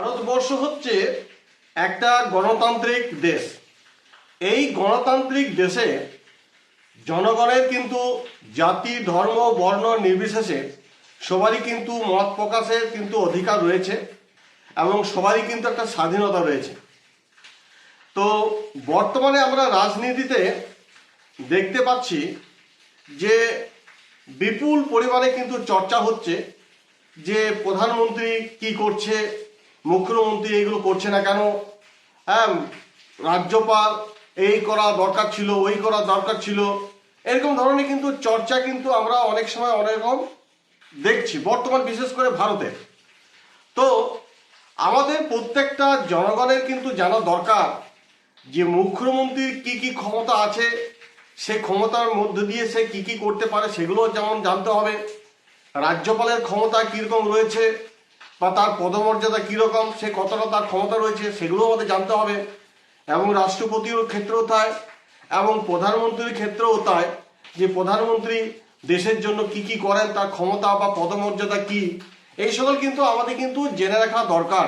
ভারতবর্ষ হচ্ছে একটা গণতান্ত্রিক দেশ। এই গণতান্ত্রিক দেশে জনগণের কিন্তু জাতি, ধর্ম, বর্ণ নির্বিশেষে সবারই কিন্তু মত প্রকাশের কিন্তু অধিকার রয়েছে এবং সবারই কিন্তু একটা স্বাধীনতা রয়েছে। তো বর্তমানে আমরা রাজনীতিতে দেখতে পাচ্ছি যে বিপুল পরিমাণে কিন্তু চর্চা হচ্ছে যে প্রধানমন্ত্রী কি করছে মুখ্যমন্ত্রী এইগুলো করছে না কেন? হ্যাঁ রাজ্যপাল এই করা দরকার ছিল, ওই করা দরকার ছিল। এরকম ধরনের কিন্তু চর্চা কিন্তু আমরা অনেক সময় অনেক রকম দেখছি, বর্তমান বিশেষ করে ভারতে। তো আমাদের প্রত্যেকটা জনগণের কিন্তু জানা দরকার যে মুখ্যমন্ত্রীর কি কি ক্ষমতা আছে, সে ক্ষমতার মধ্যে দিয়ে সে কি কি করতে পারে, সেগুলো যেমন জানতে হবে। রাজ্যপালের ক্ষমতা কীরকম রয়েছে বা তার পদমর্যাদা কীরকম, সে কতটা তার ক্ষমতা রয়েছে, সেগুলো আমাদের জানতে হবে। এবং রাষ্ট্রপতির ক্ষেত্রেও তাই, এবং প্রধানমন্ত্রীর ক্ষেত্রেও তাই, যে প্রধানমন্ত্রী দেশের জন্য কি কি করেন, তার ক্ষমতা বা পদমর্যাদা কি, এই সকল কিন্তু আমাদের কিন্তু জেনে রাখা দরকার।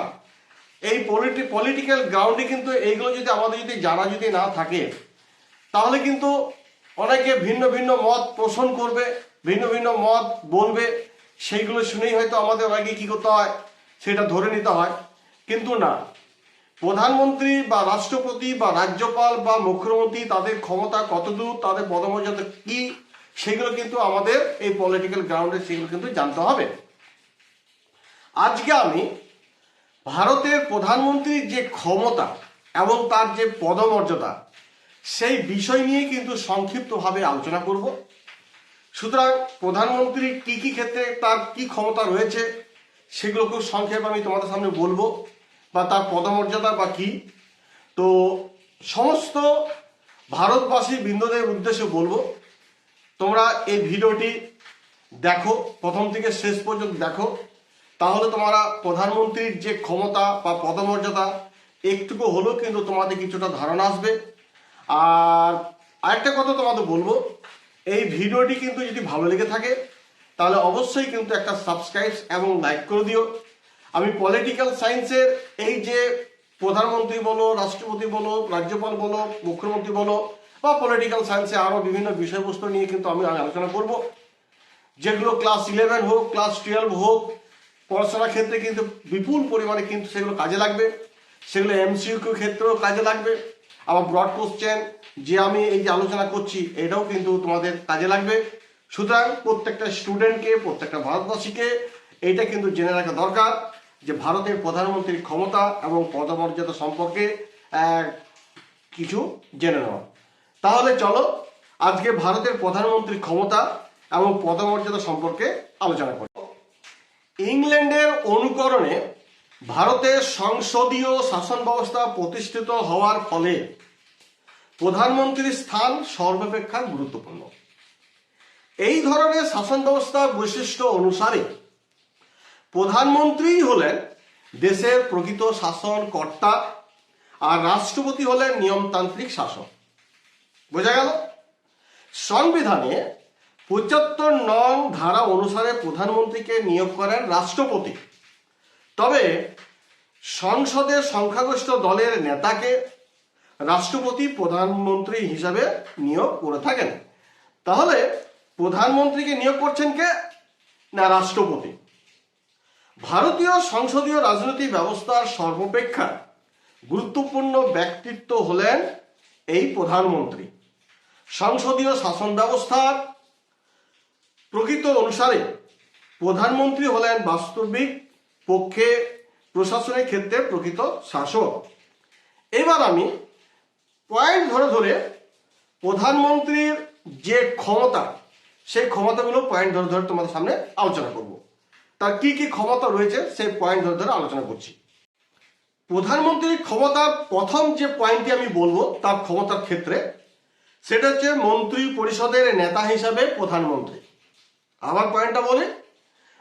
এই পলিটি পলিটিক্যাল গ্রাউন্ডে কিন্তু এইগুলো যদি আমাদের যদি জানা যদি না থাকে, তাহলে কিন্তু অনেকে ভিন্ন ভিন্ন মত পোষণ করবে, ভিন্ন ভিন্ন মত বলবে সেইগুলো শুনেই হয়তো আমাদের অনেকে কি করতে হয়, সেটা ধরে নিতে হয়। কিন্তু না। প্রধানমন্ত্রী বা রাষ্ট্রপতি বা রাজ্যপাল বা মুখ্যমন্ত্রী তাদের ক্ষমতা কতদূর, তাদের পদমর্যাদা কি, সেগুলো কিন্তু আমাদের এই পলিটিক্যাল গ্রাউন্ডে সেগুলো কিন্তু জানতে হবে। আজকে আমি ভারতের প্রধানমন্ত্রীর যে ক্ষমতা এবং তার যে পদমর্যাদা, সেই বিষয় নিয়ে কিন্তু সংক্ষিপ্তভাবে আলোচনা করব। সুতরাং প্রধানমন্ত্রীর কি কি ক্ষেত্রে তার কি ক্ষমতা রয়েছে, সেগুলো খুব সংক্ষেপে আমি তোমাদের সামনে বলব, বা তার পদমর্যাদা বা কি। তো সমস্ত ভারতবাসী বৃন্দদের উদ্দেশ্যে বলব, তোমরা এই ভিডিওটি দেখো, প্রথম থেকে শেষ পর্যন্ত দেখো, তাহলে তোমরা প্রধানমন্ত্রীর যে ক্ষমতা বা পদমর্যাদা একটুকু হলেও কিন্তু তোমাদের কিছুটা ধারণা আসবে। আর আরেকটা কথা তোমাদের বলব এই ভিডিওটি কিন্তু যদি ভালো লেগে থাকে, তাহলে অবশ্যই কিন্তু একটা সাবস্ক্রাইব এবং লাইক করে দিও। আমি পলিটিক্যাল সায়েন্সের এই যে প্রধানমন্ত্রী বলো, রাষ্ট্রপতি বলো, রাজ্যপাল বলো, মুখ্যমন্ত্রী বলো, বা পলিটিক্যাল সায়েন্সে আরও বিভিন্ন বিষয়বস্তু নিয়ে কিন্তু আমি আলোচনা করব। যেগুলো ক্লাস ইলেভেন হোক ক্লাস টুয়েলভ হোক, পড়াশোনার ক্ষেত্রে কিন্তু বিপুল পরিমাণে কিন্তু সেগুলো কাজে লাগবে। সেগুলো এমসিউ ক্ষেত্রেও কাজে লাগবে। আবার ব্রড কোশ্চেন যে আমি এই যে আলোচনা করছি, এটাও কিন্তু তোমাদের কাজে লাগবে। সুতরাং প্রত্যেকটা স্টুডেন্টকে প্রত্যেকটা ভারতবাসীকে এইটা কিন্তু জেনে রাখা দরকার যে ভারতের প্রধানমন্ত্রীর ক্ষমতা এবং পদমর্যাদা সম্পর্কে কিছু জেনে নেওয়া। তাহলে চলো, আজকে ভারতের প্রধানমন্ত্রীর ক্ষমতা এবং পদমর্যাদা সম্পর্কে আলোচনা করি। ইংল্যান্ডের অনুকরণে ভারতের সংসদীয় শাসন ব্যবস্থা প্রতিষ্ঠিত হওয়ার ফলে প্রধানমন্ত্রীর স্থান সর্বাপেক্ষা গুরুত্বপূর্ণ। এই ধরনের শাসন ব্যবস্থার বৈশিষ্ট্য অনুসারে প্রধানমন্ত্রী হলেন দেশের প্রকৃত শাসন কর্তা আর রাষ্ট্রপতি হলেন নিয়মতান্ত্রিক শাসক। বোঝা গেল? সংবিধানে পঁচাত্তর নং ধারা অনুসারে প্রধানমন্ত্রীকে নিয়োগ করেন রাষ্ট্রপতি। তবে সংসদের সংখ্যাগরিষ্ঠ দলের নেতাকে রাষ্ট্রপতি প্রধানমন্ত্রী হিসাবে নিয়োগ করে থাকেন। তাহলে প্রধানমন্ত্রীকে নিয়োগ করছেন কে? না, রাষ্ট্রপতি। ভারতীয় সংসদীয় রাজনৈতিক ব্যবস্থার সর্বাপেক্ষা গুরুত্বপূর্ণ ব্যক্তিত্ব হলেন এই প্রধানমন্ত্রী। সংসদীয় শাসন ব্যবস্থার প্রকৃত অনুসারে প্রধানমন্ত্রী হলেন বাস্তবিক পক্ষে প্রশাসনের ক্ষেত্রে প্রকৃত শাসক। এবার আমি পয়েন্ট ধরে ধরে প্রধানমন্ত্রীর যে ক্ষমতা, সেই ক্ষমতাগুলো পয়েন্ট ধরে ধরে তোমাদের সামনে আলোচনা করব। তার কি কি ক্ষমতা রয়েছে সেই পয়েন্ট ধরে ধরে আলোচনা করছি। প্রধানমন্ত্রীর ক্ষমতা, প্রথম যে পয়েন্টটি আমি বলব তার ক্ষমতার ক্ষেত্রে, সেটা হচ্ছে মন্ত্রী পরিষদের নেতা হিসাবে প্রধানমন্ত্রী। আবার পয়েন্টটা বলি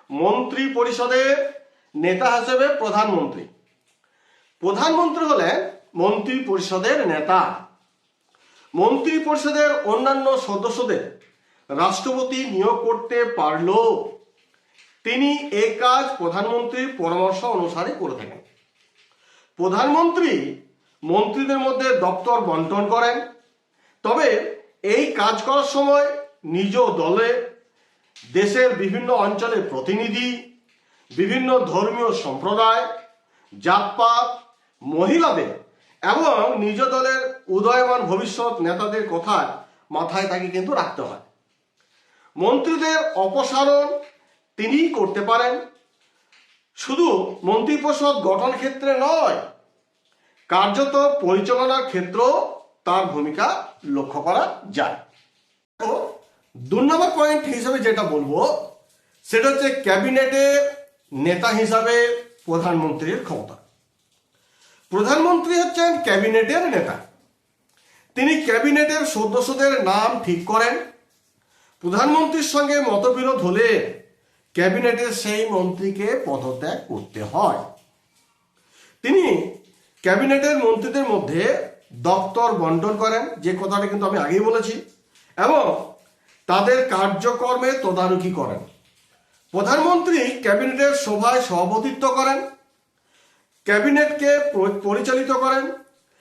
মন্ত্রী পরিষদের নেতা হিসেবে প্রধানমন্ত্রী। প্রধানমন্ত্রী হলেন মন্ত্রী পরিষদের নেতা। মন্ত্রী পরিষদের অন্যান্য সদস্যদের রাষ্ট্রপতি নিয়োগ করতে পারলেও তিনি এ কাজ প্রধানমন্ত্রীর পরামর্শ অনুসারে করে থাকেন। প্রধানমন্ত্রী মন্ত্রীদের মধ্যে দপ্তর বন্টন করেন। তবে এই কাজ করার সময় নিজ দলে দেশের বিভিন্ন অঞ্চলের প্রতিনিধি, বিভিন্ন ধর্মীয় সম্প্রদায়, জাতপাত, মহিলাদের এবং নিজ দলের উদয়মান ভবিষ্যৎ নেতাদের কথা মাথায় তাকে কিন্তু রাখতে হয়। মন্ত্রীদের অপসারণ তিনিই করতে পারেন। শুধু মন্ত্রিপরিষদ গঠন ক্ষেত্রে নয়, কার্যত পরিচালনার ক্ষেত্রেও তার ভূমিকা লক্ষ্য করা যায়। দু নম্বর পয়েন্ট হিসেবে যেটা বলব, সেটা হচ্ছে ক্যাবিনেটের নেতা হিসাবে প্রধানমন্ত্রীর ক্ষমতা। প্রধানমন্ত্রী হচ্ছেন ক্যাবিনেটের নেতা। তিনি ক্যাবিনেটের সদস্যদের নাম ঠিক করেন। প্রধানমন্ত্রীর সঙ্গে মতবিরোধ হলে ক্যাবিনেটের সেই মন্ত্রীকে পদত্যাগ করতে হয়। তিনি ক্যাবিনেটের মন্ত্রীদের মধ্যে দপ্তর বন্টন করেন, যে কথাটা কিন্তু আমি আগেই বলেছি, এবং তাদের কার্যকর্মে তদারকি করেন। প্রধানমন্ত্রী ক্যাবিনেটের সভায় সভাপতিত্ব করেন। ক্যাবিনেটকে পরিচালিত করেন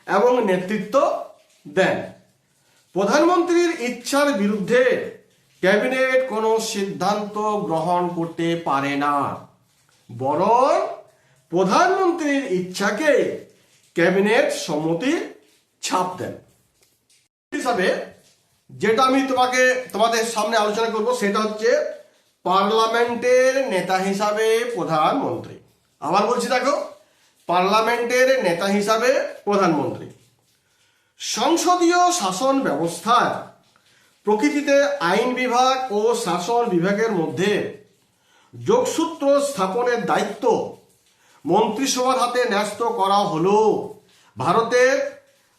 এবং নেতৃত্ব দেন। প্রধানমন্ত্রীর ইচ্ছার বিরুদ্ধে ক্যাবিনেট কোনো সিদ্ধান্ত গ্রহণ করতে পারে না। বরং প্রধানমন্ত্রীর ইচ্ছাকে ক্যাবিনেট সম্মতি ছাপ দেন। হিসাবে যেটা আমি তোমাকে, তোমাদের সামনে আলোচনা করব সেটা হচ্ছে পার্লামেন্টের নেতা হিসাবে প্রধানমন্ত্রী। আবার বলছি দেখো। পার্লামেন্টের নেতা হিসাবে প্রধানমন্ত্রী। সংসদীয় শাসন ব্যবস্থায় প্রকৃতিতে আইন বিভাগ ও শাসন বিভাগের মধ্যে যোগসূত্র স্থাপনের দায়িত্ব মন্ত্রিসভার হাতে ন্যস্ত করা হলো। ভারতের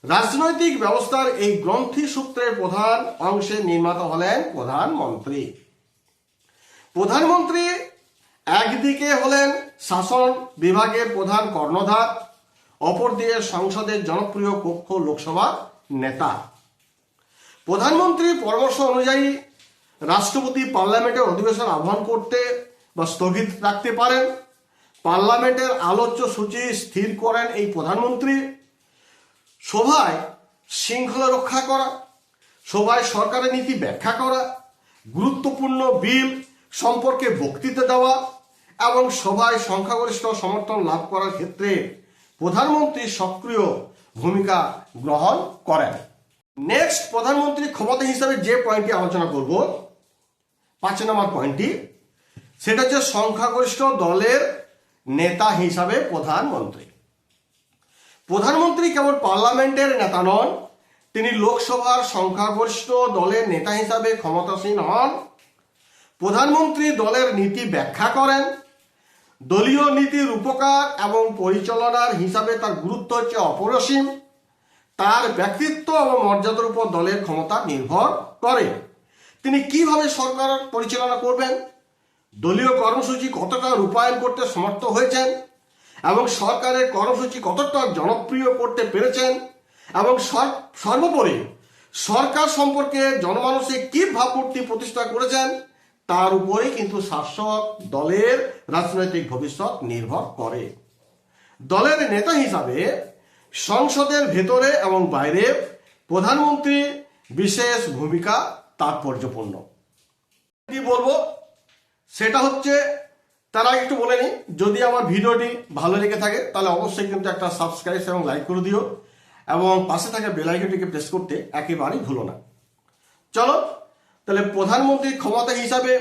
রাজনৈতিক ব্যবস্থার এই গ্রন্থি সূত্রের প্রধান অংশে নির্মাতা হলেন প্রধানমন্ত্রী। প্রধানমন্ত্রী একদিকে হলেন শাসন বিভাগের প্রধান কর্ণধার, অপরদিকে সংসদের জনপ্রিয় কক্ষ লোকসভা নেতা। প্রধানমন্ত্রীর পরামর্শ অনুযায়ী রাষ্ট্রপতি পার্লামেন্টের অধিবেশন আহ্বান করতে বা স্থগিত রাখতে পারেন। পার্লামেন্টের আলোচ্য সূচি স্থির করেন এই প্রধানমন্ত্রী। সভায় শৃঙ্খলা রক্ষা করা, সভায় সরকারের নীতি ব্যাখ্যা করা, গুরুত্বপূর্ণ বিল সম্পর্কে বক্তৃতা দেওয়া এবং সভায় সংখ্যাগরিষ্ঠ সমর্থন লাভ করার ক্ষেত্রে প্রধানমন্ত্রী সক্রিয় ভূমিকা গ্রহণ করেন। নেক্সট প্রধানমন্ত্রী ক্ষমতা হিসাবে যে পয়েন্টটি আলোচনা করব, পাঁচ নম্বর পয়েন্টটি সেটা হচ্ছে সংখ্যাগরিষ্ঠ দলের নেতা হিসাবে প্রধানমন্ত্রী। প্রধানমন্ত্রী কেবল পার্লামেন্টের নেতা নন, তিনি লোকসভার সংখ্যাগরিষ্ঠ দলের নেতা হিসাবে ক্ষমতাসীন হন। প্রধানমন্ত্রী দলের নীতি ব্যাখ্যা করেন। দলীয় নীতির উপকার এবং পরিচালনার হিসাবে তার গুরুত্ব হচ্ছে অপরসীম। তার ব্যক্তিত্ব এবং মর্যাদার উপর দলের ক্ষমতা নির্ভর করে। তিনি কীভাবে সরকার পরিচালনা করবেন? দলীয় কর্মসূচি কতটা রূপায়ণ করতে সমর্থ হয়েছেন? এবং সরকারের কর্মসূচি কতটা জনপ্রিয় করতে পেরেছেন? এবং সর্বোপরি সরকার সম্পর্কে জনমানসে কি ভাবমূর্তি প্রতিষ্ঠা করেছেন? তার উপরেই কিন্তু শাসক দলের রাজনৈতিক ভবিষ্যৎ নির্ভর করে। দলের নেতা হিসাবে সংসদের ভেতরে এবং বাইরে প্রধানমন্ত্রী বিশেষ ভূমিকা তাৎপর্যপূর্ণ। কি বলব? সেটা হচ্ছে, তারা একটু বলে নি যদি আমার ভিডিওটি ভালো লেগে থাকে, তাহলে অবশ্যই কিন্তু একটা সাবস্ক্রাইব এবং লাইক করে দিও, এবং পাশে থাকা বেলাইকনটিকে প্রেস করতে একেবারেই ভুলো না। চলো তাহলে প্রধানমন্ত্রীর ক্ষমতা হিসাবে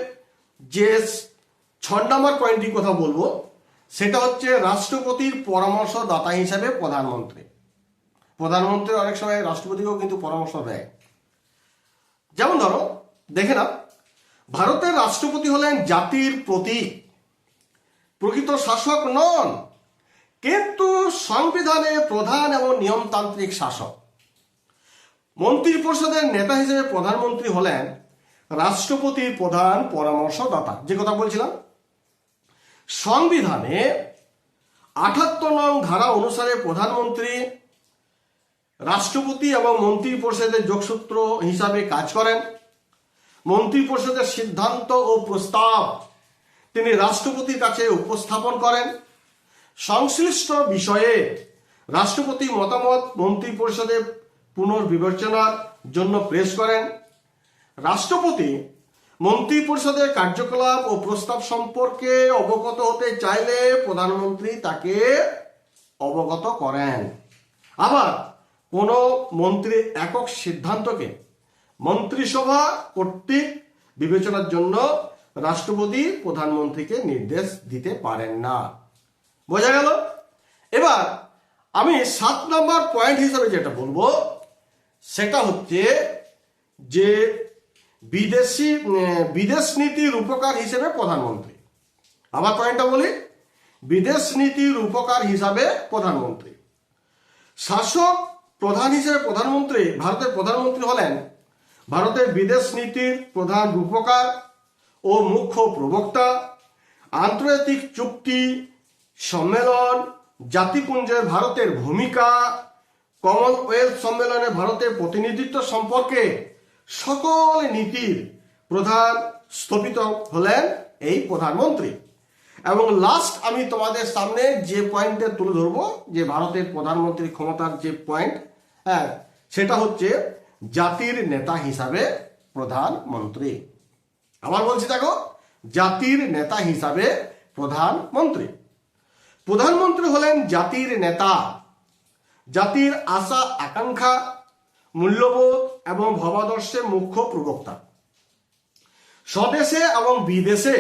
যে ছ নম্বর পয়েন্টটির কথা বলব, সেটা হচ্ছে রাষ্ট্রপতির পরামর্শদাতা হিসাবে প্রধানমন্ত্রী। প্রধানমন্ত্রী অনেক সময় রাষ্ট্রপতিকেও কিন্তু পরামর্শ দেয়। যেমন ধরো, দেখে না ভারতের রাষ্ট্রপতি হলেন জাতির প্রতীক, প্রকৃত শাসক নন, কিন্তু সংবিধানে প্রধান এবং নিয়মতান্ত্রিক শাসক। মন্ত্রিপরিষদের নেতা হিসেবে প্রধানমন্ত্রী হলেন রাষ্ট্রপতির প্রধান পরামর্শদাতা, যে কথা বলছিলাম, সংবিধানে আঠাত্তর নং ধারা অনুসারে প্রধানমন্ত্রী, রাষ্ট্রপতি এবং মন্ত্রী পরিষদের যোগসূত্র হিসাবে কাজ করেন। মন্ত্রী পরিষদের সিদ্ধান্ত ও প্রস্তাব তিনি রাষ্ট্রপতির কাছে উপস্থাপন করেন। সংশ্লিষ্ট বিষয়ে রাষ্ট্রপতি মতামত মন্ত্রী পরিষদে পুনর্বিবেচনার জন্য প্রেস করেন। রাষ্ট্রপতি মন্ত্রী পরিষদের কার্যকলাপ ও প্রস্তাব সম্পর্কে অবগত হতে চাইলে প্রধানমন্ত্রী তাকে অবগত করেন। আবার কোনো মন্ত্রীর একক সিদ্ধান্তকে মন্ত্রিসভা কর্তৃক বিবেচনার জন্য রাষ্ট্রপতি প্রধানমন্ত্রীকে নির্দেশ দিতে পারেন না। বোঝা গেল? এবার আমি সাত নম্বর পয়েন্ট হিসেবে যেটা বলব, সেটা হচ্ছে যে বিদেশি বিদেশ নীতির উপকার হিসেবে প্রধানমন্ত্রী। আবার পয়েন্টটা বলি, বিদেশ নীতির উপকার হিসাবে প্রধানমন্ত্রী। শাসক প্রধান হিসেবে প্রধানমন্ত্রী, ভারতের প্রধানমন্ত্রী হলেন ভারতের বিদেশ নীতির প্রধান রূপকার ও মুখ্য প্রবক্তা, আন্তর্জাতিক চুক্তি, সম্মেলন, জাতিপুঞ্জের ভারতের ভূমিকা, কমনওয়েলথ সম্মেলনে ভারতের প্রতিনিধিত্ব সম্পর্কে সকল নীতির প্রধান স্থপিত হলেন এই প্রধানমন্ত্রী। এবং লাস্ট আমি তোমাদের সামনে যে পয়েন্টে তুলে ধরবো, যে ভারতের প্রধানমন্ত্রী ক্ষমতার যে পয়েন্ট হ্যাঁ সেটা হচ্ছে জাতির নেতা হিসাবে প্রধানমন্ত্রী। আবার বলছি দেখো, জাতির নেতা হিসাবে প্রধানমন্ত্রী। প্রধানমন্ত্রী হলেন জাতির নেতা। জাতির আশা আকাঙ্ক্ষা মূল্যবোধ এবং ভাবাদর্শের মুখ্য প্রবক্তা। স্বদেশে এবং বিদেশে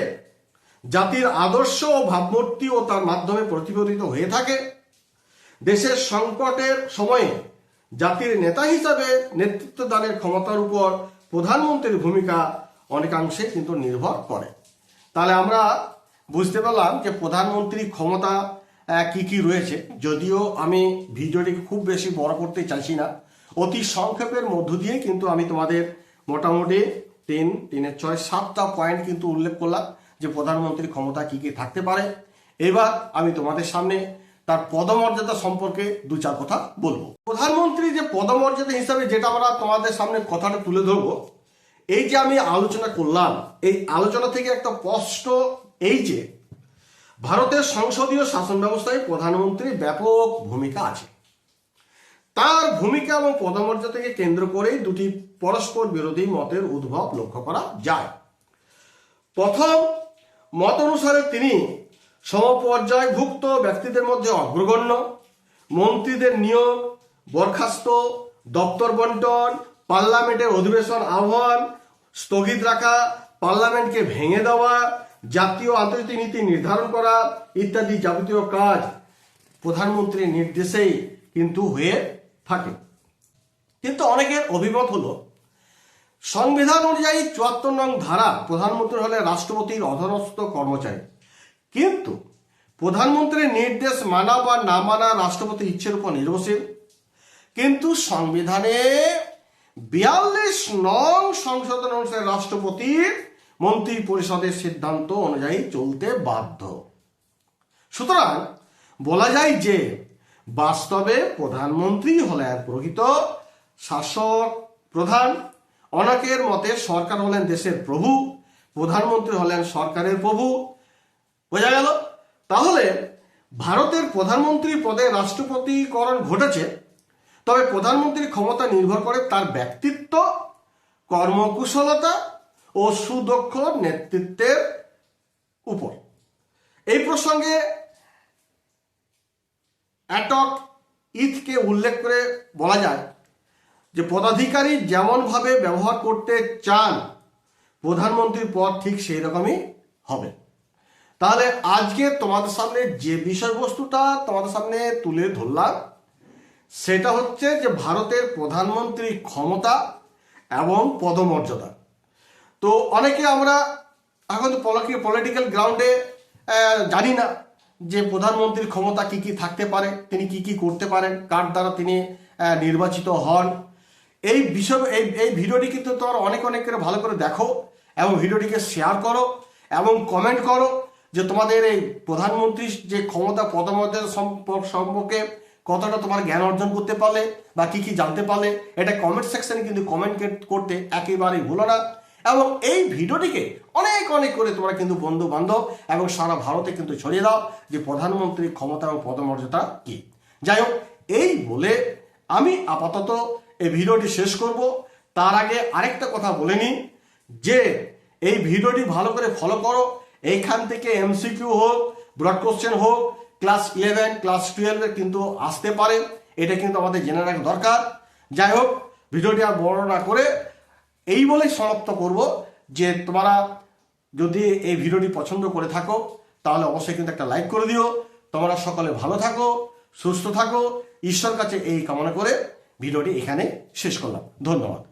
জাতির আদর্শ ও ভাবমূর্তি ও তার মাধ্যমে প্রতিফলিত হয়ে থাকে। দেশের সংকটের সময়ে জাতির নেতা হিসাবে নেতৃত্ব দানের ক্ষমতার উপর প্রধানমন্ত্রীর ভূমিকা অনেকাংশে কিন্তু নির্ভর করে। তাহলে আমরা বুঝতে পারলাম যে প্রধানমন্ত্রীর ক্ষমতা কি কি রয়েছে। যদিও আমি ভিডিওটিকে খুব বেশি বড় করতে চাইছি না। অতি সংক্ষেপের মধ্য দিয়ে কিন্তু আমি তোমাদের মোটামুটি তিন, তিনের ছয়, সাতটা পয়েন্ট কিন্তু উল্লেখ করলাম যে প্রধানমন্ত্রীর ক্ষমতা কি কি থাকতে পারে। এবার আমি তোমাদের সামনে তার পদমর্যাদা সম্পর্কে দু চার কথা বলব। প্রধানমন্ত্রী যে পদমর্যাদা হিসাবে যেটা আমরা তোমাদের সামনে কথাটা তুলে ধরবো, এই যে আমি আলোচনা করলাম, এই আলোচনা থেকে একটা স্পষ্ট এই যে, ভারতের সংসদীয় শাসন ব্যবস্থায় প্রধানমন্ত্রীর ব্যাপক ভূমিকা আছে। তার ভূমিকা এবং পদমর্যাদাকে কেন্দ্র করেই দুটি পরস্পর বিরোধী মতের উদ্ভব লক্ষ্য করা যায়। প্রথম, মত অনুসারে তিনি সমপর্যায়ভুক্ত ব্যক্তিদের মধ্যে অগ্রগণ্য, মন্ত্রীদের নিয়োগ, বরখাস্ত, দপ্তর বন্টন, পার্লামেন্টের অধিবেশন আহ্বান, স্থগিত রাখা, পার্লামেন্টকে ভেঙে দেওয়া, জাতীয় আন্তর্জাতিক নীতি নির্ধারণ করা ইত্যাদি যাবতীয় কাজ প্রধানমন্ত্রীর নির্দেশেই কিন্তু হয়ে থাকে। কিন্তু অনেকের অভিমত হলো, সংবিধান অনুযায়ী চুয়াত্তর নং ধারা প্রধানমন্ত্রী হলে রাষ্ট্রপতির অধরস্থ কর্মচারী। কিন্তু প্রধানমন্ত্রীর নির্দেশ মানা বা না মানা রাষ্ট্রপতির ইচ্ছের উপর নির্ভরশীল। কিন্তু সংবিধানে বিয়াল্লিশ নং সংশোধন অনুসারে রাষ্ট্রপতির মন্ত্রী পরিষদের সিদ্ধান্ত অনুযায়ী চলতে বাধ্য। সুতরাং বলা যায় যে বাস্তবে প্রধানমন্ত্রী হলেন প্রকৃত শাসক প্রধান, অনেকের মতে সরকার হলেন দেশের প্রভু, প্রধানমন্ত্রী হলেন সরকারের প্রভু। বোঝা গেল? তাহলে ভারতের প্রধানমন্ত্রী পদে রাষ্ট্রপতিকরণ ঘটেছে, তবে প্রধানমন্ত্রীর ক্ষমতা নির্ভর করে তার ব্যক্তিত্ব, কর্মকুশলতা ও সুদক্ষ নেতৃত্বের উপর। এই প্রসঙ্গে অ্যাটক ইথকে উল্লেখ করে বলা যায় যে পদাধিকারী যেমনভাবে ব্যবহার করতে চান প্রধানমন্ত্রীর পদ ঠিক সেই রকমই হবে। তাহলে আজকে তোমাদের সামনে যে বিষয়বস্তুটা তোমাদের সামনে তুলে ধরলাম, সেটা হচ্ছে যে ভারতের প্রধানমন্ত্রীর ক্ষমতা এবং পদমর্যাদা। তো অনেকে আমরা এখন পলিটিক্যাল গ্রাউন্ডে জানি না। যে প্রধানমন্ত্রীর ক্ষমতা কি কি থাকতে পারে, তিনি কি কি করতে পারেন কার দ্বারা তিনি নির্বাচিত হন, এই বিষয়, এই এই ভিডিওটি কিন্তু তোমার অনেক অনেক করে ভালো করে দেখো এবং ভিডিওটিকে শেয়ার করো এবং কমেন্ট করো যে তোমাদের এই প্রধানমন্ত্রীর যে ক্ষমতা পদমর্যাদা সম্প- সম্পর্কে কতটা তোমার জ্ঞান অর্জন করতে পারলে বা কি কি জানতে পারলে, এটা কমেন্ট সেকশনে কিন্তু কমেন্ট করতে একেবারেই ভুলো না। এবং এই ভিডিওটিকে অনেক অনেক করে তোমরা কিন্তু বন্ধু বান্ধব এবং সারা ভারতে কিন্তু ছড়িয়ে দাও যে প্রধানমন্ত্রীর ক্ষমতা এবং পদমর্যাদা কি। যাই হোক, এই বলে আমি আপাতত এই ভিডিওটি শেষ করব। তার আগে আরেকটা কথা বলে নিই যে, এই ভিডিওটি ভালো করে ফলো করো। এইখান থেকে এমসিকিউ হোক ব্রড কোশ্চেন হোক ক্লাস ইলেভেন ক্লাস টুয়েলভে কিন্তু আসতে পারে। এটা কিন্তু আমাদের জেনে রাখা দরকার। যাই হোক, ভিডিওটি আর বড় না করে এই বলেই সমাপ্ত করব যে তোমরা যদি এই ভিডিওটি পছন্দ করে থাকো, তাহলে অবশ্যই কিন্তু একটা লাইক করে দিও। তোমরা সকলে ভালো থাকো, সুস্থ থাকো। ঈশ্বর কাছে এই কামনা করে ভিডিওটি এখানে শেষ করলাম। ধন্যবাদ।